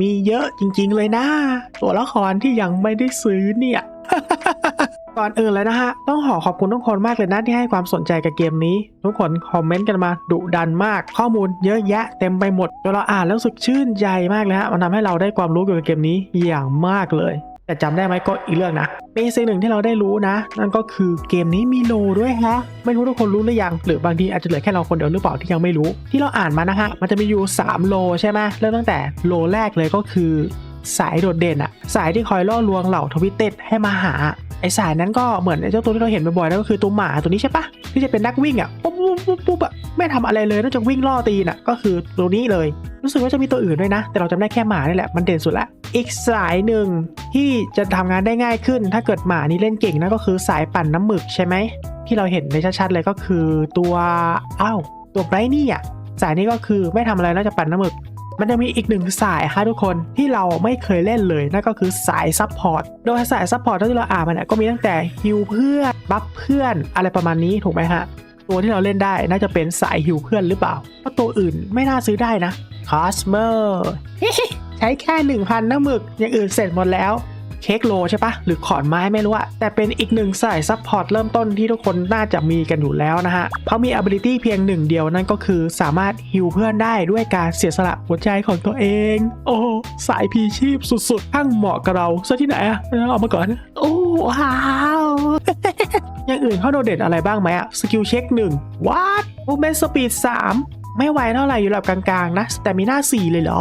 มีเยอะจริงๆเลยนะ ตัวละครที่ยังไม่ได้ซื้อเนี่ย ก่อนอื่นเลยนะฮะ ต้องขอขอบคุณทุกคนมากเลยนะที่ให้ความสนใจกับเกมนี้ ทุกคนคอมเมนต์กันมาดุดันมาก ข้อมูลเยอะแยะเต็มไปหมดจนเราอ่านแล้วสึกชื่นใจมากเลยฮะมันทำให้เราได้ความรู้เกี่ยวกับเกมนี้อย่างมากเลย แต่จำได้ไหมก็อีกเรื่องนะมีสิ่งหนึ่งที่เราได้รู้นะ นั่นก็คือเกมนี้มีโลด้วยฮะ ไม่รู้ทุกคนรู้หรือยัง หรือบางทีอาจจะเหลือแค่เราคนเดียวหรือเปล่าที่ยังไม่รู้ ที่เราอ่านมานะฮะ มันจะมีอยู่ 3 โลใช่ไหมเริ่มตั้งแต่โลแรกเลยก็คือ สายโดดเด่นอะสายที่คอยล่อลวงเหล่าทวิตเต็ดให้มาหา ไอสายนั้นก็เหมือนไอเจ้าตัวที่เราเห็นบ่อยๆนั่นก็คือตัวหมาตัวนี้ใช่ปะที่จะเป็นนักวิ่งอะปุ๊บปุ๊บปุ๊บปุ๊บอะไม่ทำอะไรเลยนอกจากวิ่งล่อตีนอะก็คือตัวนี้เลย รู้สึกว่าจะมีตัวอื่นด้วยนะ แต่เราจำได้แค่หมานี่แหละมันเด่นสุดละอีกสายหนึ่งที่จะทำงานได้ง่ายขึ้น ถ้าเกิดหมานี้เล่นเก่งนั่นก็คือสายปั่นน้ำหมึกใช่ไหมที่เราเห็นในชัดๆเลยก็คือตัวอ้าวตัวไบรนี่อะสายนี้ก็คือไม่ทำอะไรนอกจากปั่นน้ำหมึก มันจะมีอีกหนึ่งสายค่ะทุกคนที่เราไม่เคยเล่นเลยนั่นก็คือสายซับพอร์ตโดยสายซับพอร์ตที่เราอ่านมันเนี่ยก็มีตั้งแต่ฮิวเพื่อนบัฟเพื่อนอะไรประมาณนี้ถูกไหมฮะตัวที่เราเล่นได้น่าจะเป็นสายฮิวเพื่อนหรือเปล่าเพราะตัวอื่นไม่น่าซื้อได้นะคอสเมอร์ใช้แค่ 1,000น้ำหมึกอย่างอื่นเสร็จหมดแล้ว เค้กโลใช่ปะหรือขอนไม้ไม่รู้อะแต่เป็นอีกหนึ่งสายซับพอร์ตเริ่มต้นที่ทุกคนน่าจะมีกันอยู่แล้วนะฮะเขามี ability เพียงหนึ่งเดียวนั่นก็คือสามารถฮิวเพื่อนได้ด้วยการเสียสละหัวใจของตัวเอง โอ้สายพีชีพสุดๆทั้งเหมาะกับเราซะที่ไหนอะเอามาก่อนโอ้ว้าวอย่างอื่นเขาโดดเด่นอะไรบ้างไหมอะสกิลเช็คหนึ่งวัดมูเมนต์สปีดสามไม่ไหวเท่าไหร่อยู่ระดับกลางๆนะแต่มีหน้าสี่เลยเหรอ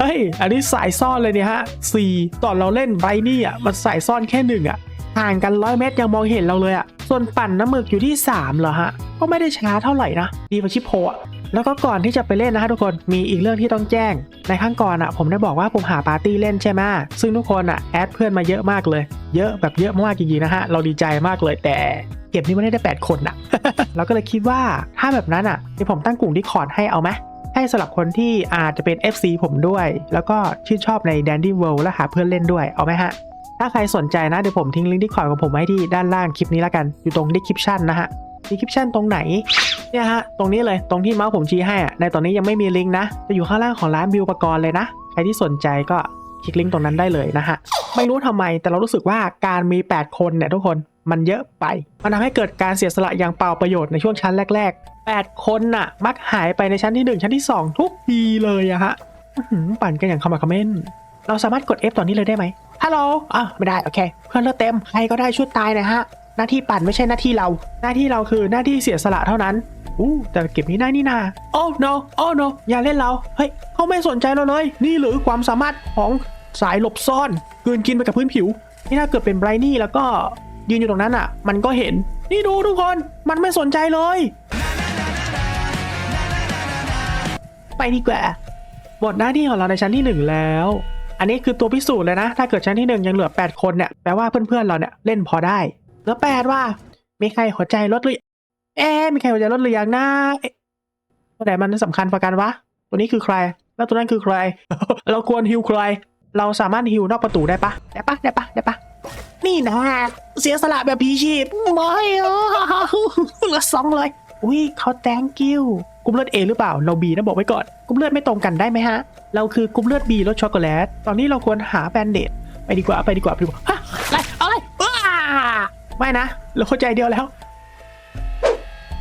เฮ้ย อันนี้สายซ่อนเลยเนี่ยฮะสี่ตอนเราเล่นไบนี่อะมันสายซ่อนแค่หนึ่งอะห่างกันร้อยเมตรยังมองเห็นเราเลยอะ ส่วนปั่นน้ำหมึกอยู่ที่ 3 เหรอฮะ ก็ไม่ได้ช้าเท่าไหร่นะ ดีกว่าชิปโพอะแล้วก็ก่อนที่จะไปเล่นนะฮะทุกคน มีอีกเรื่องที่ต้องแจ้ง ในข้างก่อนอะผมได้บอกว่าผมหาปาร์ตี้เล่นใช่ไหมซึ่งทุกคนอะแอดเพื่อนมาเยอะมากเลย เยอะแบบเยอะมากจริงๆนะฮะ เราดีใจมากเลยแต่เก็บนี้ไม่ได้แปดคนอะ เราก็เลยคิดว่าถ้าแบบนั้นอะเดี๋ยวผมตั้งกลุ่มดิคอร์ดให้เอาไหม ให้สำหรับคนที่อาจจะเป็น FC ผมด้วย แล้วก็ชื่นชอบใน Dandy World และหาเพื่อนเล่นด้วยเอาไหมฮะ ถ้าใครสนใจนะเดี๋ยวผมทิ้งลิงก์ที่คอยของผมไว้ที่ด้านล่างคลิปนี้แล้วกันอยู่ตรง description นะฮะ description ตรงไหนเนี่ยฮะตรงนี้เลยตรงที่เมาส์ผมชี้ให้อะในตอนนี้ยังไม่มีลิงก์นะจะอยู่ข้างล่างของร้านบิวปกรณ์เลยนะใครที่สนใจก็คลิกลิงก์ตรงนั้นได้เลยนะฮะไม่รู้ทำไมแต่เรารู้สึกว่าการมี 8 คนเนี่ยทุกคน มันเยอะไป มันทำให้เกิดการเสียสละอย่างเปล่าประโยชน์ในช่วงชั้นแรก ๆ 8 คนน่ะ มักหายไปในชั้นที่ 1 ชั้นที่ 2 ทุกทีเลยอะฮะปั่นกันอย่างขมักเขม้น เราสามารถกด F ตอนนี้เลยได้ไหมฮัลโหลอะไม่ได้โอเค เพื่อนเลือดเต็มใครก็ได้ช่วยตายนะฮะ หน้าที่ปั่นไม่ใช่หน้าที่เรา หน้าที่เราคือหน้าที่เสียสละเท่านั้นอู้แต่เก็บนี้ได้นี่นาโอ้ no โอ้ no อย่าเล่นเรา เฮ้ยเขาไม่สนใจเราเลย นี่หรือความสามารถของสายหลบซ่อน กืนกินไปกับพื้นผิว นี่ถ้าเกิดเป็นไบรนี่แล้วก็ ยืนอยู่ตรงนั้นอะ มันก็เห็น นี่ดูทุกคน มันไม่สนใจเลย ไปดีกว่าหมดหน้าที่ของเราในชั้นที่หนึ่งแล้ว อันนี้คือตัวพิสูจน์เลยนะ ถ้าเกิดชั้นที่หนึ่งยังเหลือ 8 คนเนี่ย แปลว่าเพื่อนๆเราเนี่ยเล่นพอได้เหลือแปดว่า มีใครหัวใจลดหรือ เอ๊มีใครหัวใจลดหรือยังนะตัวไหนมันสำคัญกว่ากันวะ ตัวนี้คือใคร แล้วตัวนั้นคือใคร เราควรฮิวใคร เราสามารถฮิวนอกประตูได้ปะได้ปะได้ปะได้ปะ นี่นะ เสียสละแบบพีชีพไม่อะเหลือสองเลยอุ้ยเขา thank you กรุ๊ปเลือด A หรือเปล่า เรา B นะบอกไว้ก่อนกรุ๊ปเลือดไม่ตรงกันได้ไหมฮะ เราคือกรุ๊ปเลือด B รสช็อกโกแลต ตอนนี้เราควรหาแบนเดดไปดีกว่าไปดีกว่าไปดีกว่าฮะอะไรอะไรอ้าไม่นะ เราเข้าใจเดียวแล้ว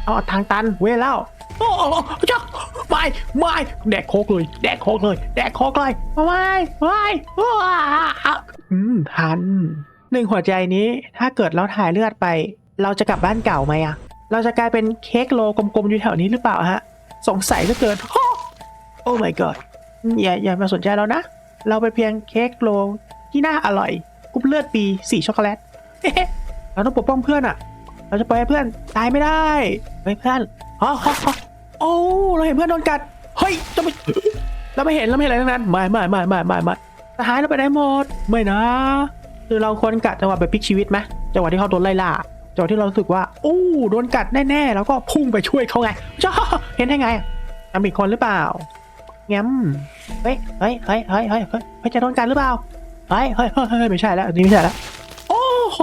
เอาทางตันเวรแล้วโอ้โอ้จักไม่ไม่แดกโคกเลย แดกโคกเลย แดกโคกเลยไม่ไม่ว้าอืมทัน หนึ่งหัวใจนี้ถ้าเกิดเราถ่ายเลือดไป เราจะกลับบ้านเก่าไหมอะเราจะกลายเป็นเค้กโลกลมๆอยู่แถวนี้หรือเปล่าฮะ สงสัยเหลือเกิน โอ้ my god อย่าอย่ามาสนใจเรานะ เราเป็นเพียงเค้กโลที่น่าอร่อยกรุ๊ปเลือดปีสีช็อกโกแลตเราต้องปกป้องเพื่อนอะเราจะปล่อยให้เพื่อนตายไม่ได้เฮ้ยเพื่อนอ๋อโอ้เราเห็นเพื่อนโดนกัดเฮ้ยจะไปเราไม่เห็นเราไม่เห็นอะไรทั้งนั้นไม่ไม่ไม่ไม่ไม่ไม่ทหารเราไปไหนหมดไม่นะ คือเราควรกัดจังหวะแบบพลิกชีวิตไหมจังหวะที่เขาโดนไล่ล่าจังหวะที่เรารู้สึกว่าโอ้โดนกัดแน่ๆแล้วก็พุ่งไปช่วยเขาไงจ้าเห็นได้ไงจำอีกคนหรือเปล่าแง้มเฮ้ยเฮ้ยเฮ้ยเฮ้ยเฮ้ยเฮ้ยจะโดนกัดหรือเปล่าเฮ้ยเฮ้ยเฮ้ยไม่ใช่แล้วนนี้ไม่ใช่แล้วโอ้โห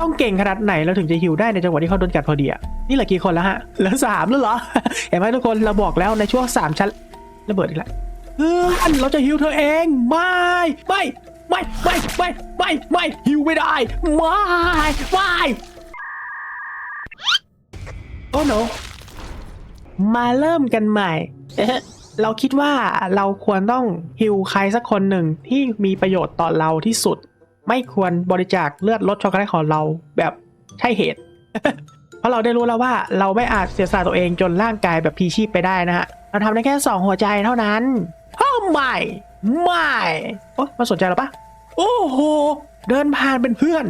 ต้องเก่งขนาดไหนเราถึงจะฮิวได้ในจังหวะที่เขาโดนกัดพอดีอะนี่เหลือกี่คนแล้วฮะเหลือสามแล้วเหรอเห็นไหมทุกคนเราบอกแล้วในช่วงสามชั้นระเบิดอีกแล้วเพื่อนเราจะฮิวเธอเองไม่ไม่ ไม่ไม่ไม่ไม่ไม่ฮิวไม่ได้ไม่ไม่โอ้โนมาเริ่มกันใหม่เอ๊ะเราคิดว่าเราควรต้องฮิวใครสักคนหนึ่งที่มีประโยชน์ต่อเราที่สุด ไม่ควรบริจาคเลือดลดช็อกโกแลตของเราแบบใช่เหตุ เพราะเราได้รู้แล้วว่าเราไม่อาจเสียสละตัวเองจนร่างกายแบบพีชีพไปได้นะฮะ เราทำได้แค่ 2 หัวใจเท่านั้นโอ้ไม่ ไม่โอ้มาสนใจเราปะโอ้โห เดินผ่านเป็นเพื่อน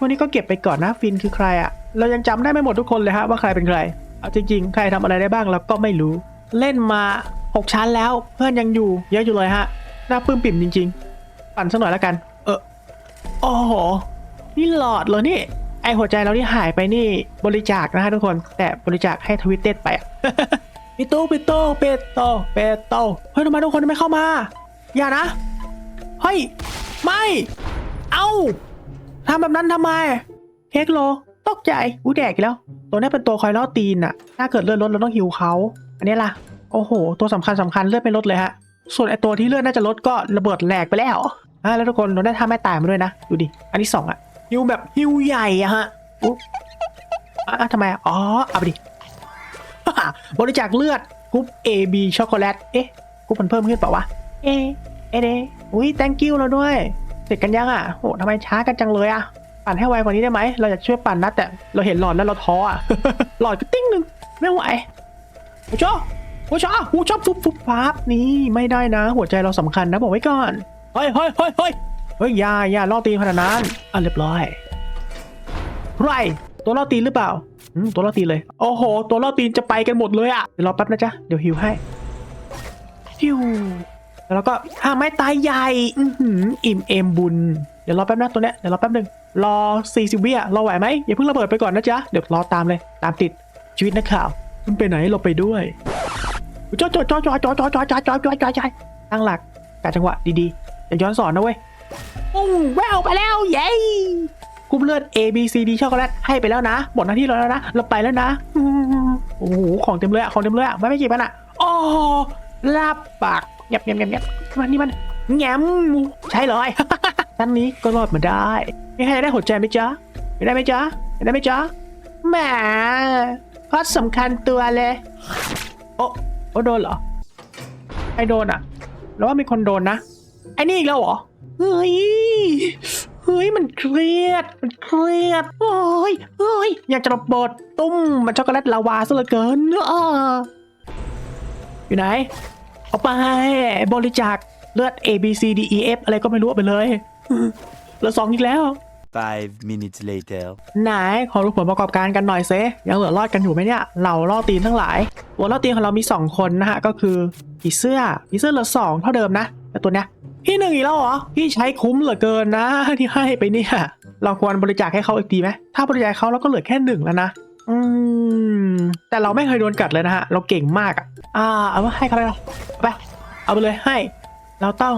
วันนี้ก็เก็บไปก่อนนะฟินคือใครอะเรายังจำได้ไม่หมดทุกคนเลยฮะว่าใครเป็นใคร เอาจริงๆ ใครทำอะไรได้บ้างเราก็ไม่รู้ เล่นมา 6 ชั้นแล้วเพื่อนยังอยู่เยอะอยู่เลยฮะ น่าปลื้มปิ่มจริง ๆ ปั่นสักหน่อยแล้วกัน เออโอ้โห นี่หลอดเลยนี่ ไอหัวใจเราที่หายไปนี่บริจาคนะฮะทุกคน แต่บริจาคให้ทวิตเต็ดไปอะปิโตปิโตเปโตเปโตเฮ้ยทำไมทุกคนไม่เข้ามา อย่านะ เฮ้ย ไม่ เอ้าทำแบบนั้นทำไมเค้กโล ตกใจอู้แดกอีกแล้ว ตัวนี้เป็นตัวคอยล่อตีนอะถ้าเกิดเลือดลดเราต้องหิวเขา อันนี้ล่ะ โอ้โห ตัวสำคัญสำคัญเลือดไม่ลดเลยฮะ ส่วนไอตัวที่เลือดน่าจะลดก็ระเบิดแหลกไปแล้วอะแล้วทุกคนเราได้ท่าแม่ตายมาด้วยนะ ดูดิ อันที่สองอะฮิวแบบฮิวใหญ่อะฮะอุ๊ยอะทำไมอะอ๋อ เอาไปดิ บริจาคเลือดกรุ๊ป A B ช็อกโกแลต เอ๊ะกรุ๊ปมันเพิ่มขึ้นเปล่าวะ เอเอเดอุ้ย thank you เราด้วย เสร็จกันยังอะโหทำไมช้ากันจังเลยอะ ปั่นให้ไวกว่านี้ได้ไหม เราอยากช่วยปั่นนะแต่เราเห็นหลอดแล้วเราท้ออะ หลอดก็ติ้งหนึ่งไม่ไหวโอ้ชอโอ้ชอโอ้ชอฟุบฟุบฟับนี่ไม่ได้นะ หัวใจเราสำคัญนะบอกไว้ก่อน เฮ้ยเฮ้ยเฮ้ยเฮ้ยเฮ้ยยายาล่อตีขนาดนั้นอะเรียบร้อยไรตัวล่อตีหรือเปล่าอืมตัวล่อตีเลย โอ้โห ตัวล่อตีจะไปกันหมดเลยอะเดี๋ยวรอแป๊บนะจ๊ะ เดี๋ยวฮิวให้ฮิว แล้วก็ห้าไม้ตายใหญ่อิ่มเอมบุญ เดี๋ยวรอแป๊บนะตัวเนี้ยเดี๋ยวรอแป๊บนึงรอ40วิอะรอไหวไหมอย่าเพิ่งระเบิดไปก่อนนะจ๊ะเดี๋ยวรอตามเลยตามติดชีวิตนักข่าวคุณไปไหนเราไปด้วยจอดจอดจอดจอดจอดจอดจอดจอดจอดจอดจอดจอตั้งหลักกะจังหวะดีๆอย่าย้อนสอนนะเว้ยปุ้งแววไปแล้วเย้กรุ๊ปเลือด A B C D ช็อกโกแลตให้ไปแล้วนะหมดหน้าที่เราแล้วนะเราไปแล้วนะโอ้โหของเต็มเลยอะของเต็มเลยอะไม่ไม่กี่ปันอะอ๋อลาบปาก เงียบเงียบเงียบเงียบมันนี่มันแงมใช่เลยชั้นนี้ก็รอดมาได้มีใครได้หัวใจไหมจ๊ะไม่ได้ไหมจ๊ะไม่ได้ไหมจ๊ะแหมพอดสำคัญตัวเลย โอ้โอ้โดนเหรอใครโดนอะ แล้วว่ามีคนโดนนะไอ้นี่อีกแล้วเหรอเฮ้ยเฮ้ยมันเครียด มันเครียดโอ้ยเฮ้ยอยากจะระเบิดตุ้มมันช็อกโกแลตลาวาซะเหลือเกินอ้ออยู่ไหน เอาไปบริจาคเลือด A B C D E F อะไรก็ไม่รู้เอาไปเลยเหลือสองอีกแล้ว Five minutes later. ไหนขอรู้ผลประกอบการกันหน่อยเซยังเหลือรอดกันอยู่ไหมเนี่ยเหล่าล่อตีนทั้งหลายตัวล่อตีนของเรามี 2 คนนะฮะ ก็คือผีเสื้อผีเสื้อเหลือสองเท่าเดิมนะ แต่ตัวเนี้ยพี่หนึ่งอีกแล้วเหรอ พี่ใช้คุ้มเหลือเกินนะที่ให้ไปเนี่ย เราควรบริจาคให้เขาอีกดีไหมถ้าบริจาคเขาเราก็เหลือแค่หนึ่งแล้วนะ อืม แต่เราไม่เคยโดนกัดเลยนะฮะ เราเก่งมากอะ อ่า เอามาให้เขาเลยนะไป เอาไปเลยให้ เราต้อง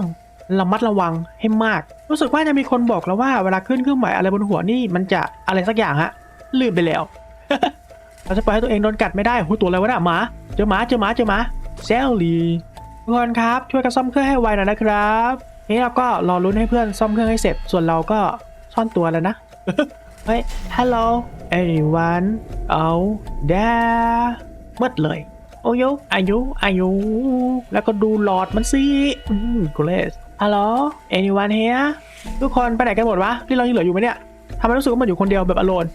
ระมัดระวังให้มาก รู้สึกว่าจะมีคนบอกแล้วว่าเวลาขึ้นเครื่องหมายอะไรบนหัวนี่มันจะอะไรสักอย่างฮะ ลืมไปแล้ว เราจะปล่อยให้ตัวเองโดนกัดไม่ได้หูตัวอะไรวะน่ะหมา เจอหมา เจอหมา เจอหมาเซลลี่ทุกคนครับ ช่วยกันซ่อมเครื่องให้ไวหน่อยนะครับ นี่เราก็รอลุ้นให้เพื่อนซ่อมเครื่องให้เสร็จ ส่วนเราก็ซ่อนตัวแล้วนะ เฮ้ย hello anyone out there มืดเลย โอ้ยอายุอายุ แล้วก็ดูหลอดมันสิ อืมกูเลสฮัลโหล anyone here ทุกคนไปไหนกันหมดวะ ที่เรายังเหลืออยู่ไหมเนี่ยทำไมรู้สึกว่ามันอยู่คนเดียวแบบอโลน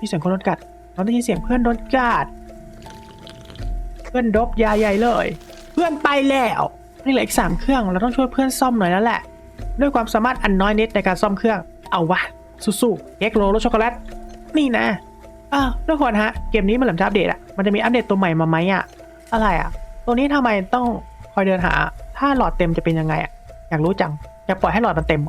มีเสียงคนโดนกัดเราได้ยินเสียงเพื่อนโดนกัด เพื่อนดบยาใหญ่เลย เพื่อนไปแล้ว นี่เหลืออีกสามเครื่อง เราต้องช่วยเพื่อนซ่อมหน่อยแล้วแหละ ด้วยความสามารถอันน้อยนิดในการซ่อมเครื่อง เอาวะ สู้ๆเค้กโรลรสช็อกโกแลตนี่นะอ้าวทุกคนฮะ เกมนี้มันหลังจากอัปเดตอะมันจะมีอัปเดตตัวใหม่มาไหมอะอะไรอะตัวนี้ทำไมต้องคอยเดินหา ถ้าหลอดเต็มจะเป็นยังไงอะอยากรู้จังอยากปล่อยให้หลอดมันเต็ม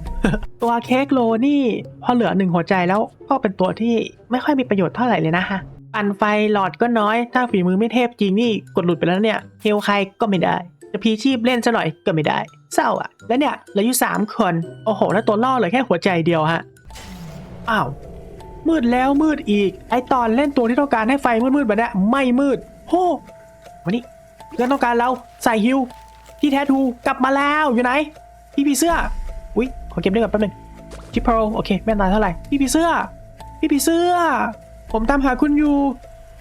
ตัวเค้กโลนี่พอเหลือหนึ่งหัวใจแล้วก็เป็นตัวที่ไม่ค่อยมีประโยชน์เท่าไหร่เลยนะฮะปั่นไฟหลอดก็น้อย ถ้าฝีมือไม่เทพจริงนี่กดหลุดไปแล้วเนี่ยเฮลใครก็ไม่ได้ จะพีชีพเล่นซะหน่อยก็ไม่ได้ เศร้าอะแล้วเนี่ยเหลืออยู่สามคน โอ้โห แล้วตัวล่อเหลือแค่หัวใจเดียวฮะ อ้าวมืดแล้วมืดอีก ไอตอนเล่นตัวที่ต้องการให้ไฟมืดๆแบบนี้ไม่มืดโหมานี่เพื่อนต้องการเราใส่ฮิวพี่แท้ทูกลับมาแล้วอยู่ไหนพี่ผีเสื้ออุ๊ยขอเก็บด้วยก่อนแป๊บนึงจิโปรโอเคไม่นตายเท่าไหร่พี่ผีเสื้อพี่ผีเสื้อ ผมตามหาคุณอยู่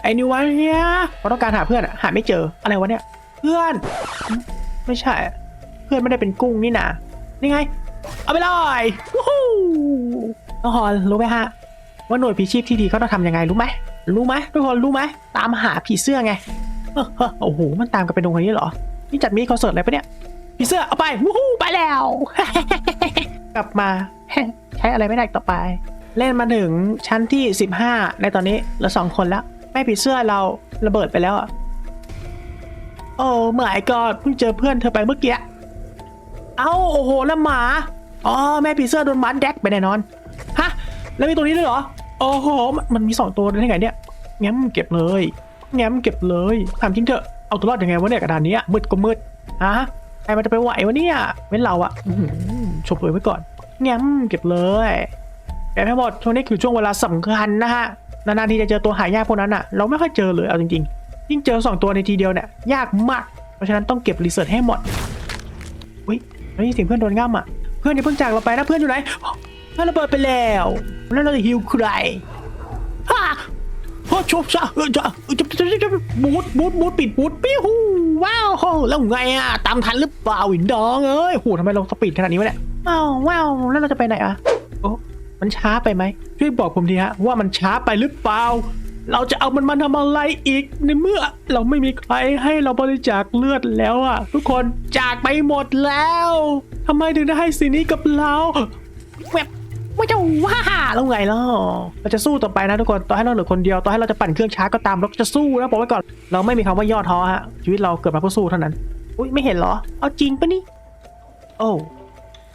ไอนิวันเฮียเราต้องการหาเพื่อนอะหาไม่เจออะไรวะเนี่ยเพื่อน ไม่ใช่ เพื่อนไม่ได้เป็นกุ้งนี่นานี่ไง เอาไปเลย น้องฮอนรู้ไหมฮะว่าหน่วยผีชีพที่ดีเขาต้องทำยังไงรู้ไหมรู้ไหมทุกคนรู้ไหมตามหาผีเสื้อไงโอ้โหมันตามกันไปตรงนี้เหรอนี่จัดมีคอนเสิร์ตอะไรปะเนี่ยผีเสื้อเอาไปวู้ฮู้ไปแล้ว กลับมาใช้อะไรไม่ได้ต่อไป เล่นมาถึงชั้นที่ 15 ในตอนนี้เหลือสองคนแล้วแม่ผีเสื้อเราระเบิดไปแล้วอะโอ้หมายก็เพิ่งเจอเพื่อนเธอไปเมื่อกี้เอ้าโอ้โหแล้วหมาอ๋อแม่ผีเสื้อโดนหมันแดกไปแน่นอน ฮะ แล้วมีตัวนี้ด้วยเหรอ โอ้โห มันมีสองตัวได้ไงเนี่ยแง้มเก็บเลย แง้มเก็บเลยถามจริงเถอะ เอาตัวรอดยังไงวะเนี่ยกระดานนี้มืดก็มืดฮะใครมันจะไปไหววะเนี่ยเว้นเราอะอื้อหือฉกเลยไว้ก่อน แง้มเก็บเลยแต่ทั้งหมดช่วงนี้คือช่วงเวลาสำคัญนะฮะ นานๆทีจะเจอตัวหายากพวกนั้นอะเราไม่ค่อยเจอเลยเอาจริงๆ ยิ่งเจอสองตัวในทีเดียวเนี่ยยากมาก เพราะฉะนั้นต้องเก็บรีเสิร์ชให้หมดอุ้ยแล้วนี่เสียงเพื่อนโดนง่ามอะเพื่อนที่าเพิ่งจากเราไปนะเพื่อนอยู่ไหน เพื่อนระเบิดไปแล้ว แล้วเราจะฮิวใครฮ่าโอ้ชบซะเออจะจะจะจะจะบูดบูดบูดปิดบูดปิ้วว้าวแล้วไงอะตามทันหรือเปล่าอินดองเอ้ยโหทำไมเราสปีดขนาดนี้วะเนี่ยว้าวว้าวแล้วเราจะไปไหนอะโอ้มันช้าไปไหมช่วยบอกผมทีฮะว่ามันช้าไปหรือเปล่า เราจะเอามันมาทำอะไรอีกในเมื่อเราไม่มีใครให้เราบริจาคเลือดแล้วอะทุกคนจากไปหมดแล้วทำไมถึงได้ให้สิ่งนี้กับเรา ไม่จะว่าแล้วไงล่ะเราจะสู้ต่อไปนะทุกคนต่อให้เราเหลือคนเดียวต่อให้เราจะปั่นเครื่องช้าก็ตามเราจะสู้นะบอกไว้ก่อนเราไม่มีคำว่าย่อท้อฮะชีวิตเราเกิดมาเพื่อสู้เท่านั้นอุ้ยไม่เห็นเหรอ เอาจริงปะนี่โอ้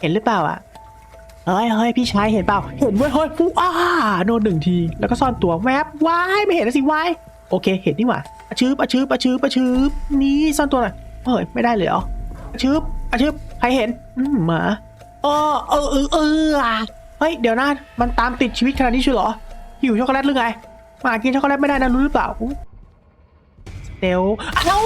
เห็นหรือเปล่าอะเฮ้ยเฮ้ยพี่ชายเห็นเปล่า เห็นเว้ยเฮ้ยฟูอ้าโดนหนึ่งที แล้วก็ซ่อนตัวแวบวายไม่เห็นนะสิวายโอเค เห็นนี่หว่าอะชืบอะชืบอะชืบอะชืบนี่ซ่อนตัวหน่อยเฮ้ยไม่ได้เลยเหรออะชืบอะชืบใครเห็นอืมหมาเออเออเออเออ เฮ้ยเดี๋ยวนะมันตามติดชีวิตขนาดนี้ใช่เหรอหิวช็อกโกแลตหรือไงมากินช็อกโกแลตไม่ได้นะรู้หรือเปล่าเตลอ้าว